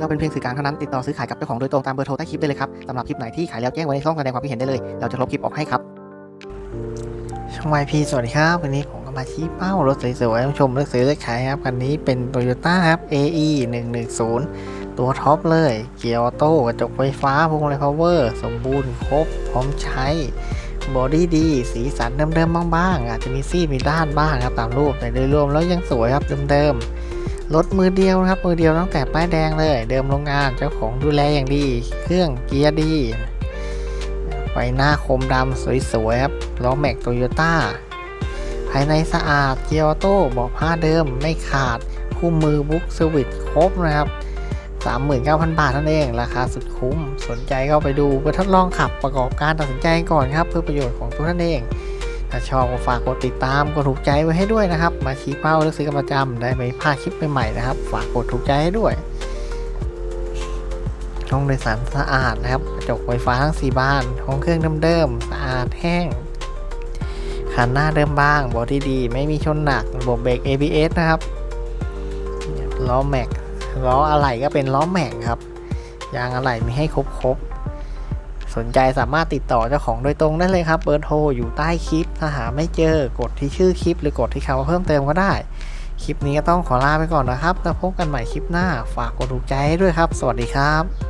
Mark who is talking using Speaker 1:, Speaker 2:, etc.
Speaker 1: เราเป็นเพียงสื่อกลางเท่านั้นติดต่อซื้อขายกับเจ้าของโดยตรงตามเบอร์โทรใต้คลิปได้เลยครับสำหรับคลิปไหนที่ขายแล้วแจ้งไว้ในช่องแสดงความคิดเห็นได้เลย เราจะลบคลิปออกให้ครับช่องวพีสวัสดีครับวันนี้ผมก็มาชี้เป้ารถสวยๆให้ผู้ชมเลือกซื้อเลือกขายครับคันนี้เป็น Toyota ครับ AE 110 ตัวท็อปเลย เกียร์ออโต้กระจกไฟฟ้าพวงมาลัยพาวเวอร์สมบูรณ์ครบพร้อมใช้บอดี้ดี สีสันเดิมๆบ้างๆอาจจะมีซี่มีด้านบ้างครับตามรูปแต่โดยรวมแล้วยังสวยครับเดิมๆ รถมือเดียวนะครับมือเดียวตั้งแต่ป้ายแดงเลย เดิมโรงงานเจ้าของดูแลอย่างดี เครื่องเกียร์ดีไฟหน้าคมดำสวยๆครับล้อแม็กโตโยต้าภายในสะอาดเกียร์ออโต้เบอกผ้าเดิมไม่ขาดคู่มือบุ๊กสวิตครบนะครับ 39,000 บาทนั่นเอง ราคาสุดคุ้ม สนใจก็ไปดูไปทดลองขับประกอบการตัดสินใจก่อนครับ เพื่อประโยชน์ของตัวท่านเอง ถ้าชอบก็ฝากกดติดตามกดถูกใจไว้ให้ด้วยนะครับ มาชี้เป้าเลือกซื้อกันประจำได้ไม่พลาดคลิปใหม่ๆนะครับ ฝากกดถูกใจให้ด้วยห้องโดยสารสะอาดนะครับกระจกไฟฟ้าทั้ง4บานห้องเครื่องเดิมๆสะอาดแห้งคันหน้าเดิมบ้างบอดี้ดี ไม่มีชนหนักระบบเบรก ABS นะครับล้อแม็กล้ออะไหล่ก็เป็นล้อแม็กครับยางอะไหล่มีให้ครบๆ สนใจสามารถติดต่อเจ้าของโดยตรงได้เลยครับเบอร์โทรอยู่ใต้คลิป ถ้าหาไม่เจอกดที่ชื่อคลิป หรือกดที่คำว่าเพิ่มเติมก็ได้ คลิปนี้ก็ต้องขอลาไปก่อนนะครับ แล้วพบกันใหม่คลิปหน้า ฝากกดถูกใจให้ด้วยครับ สวัสดีครับ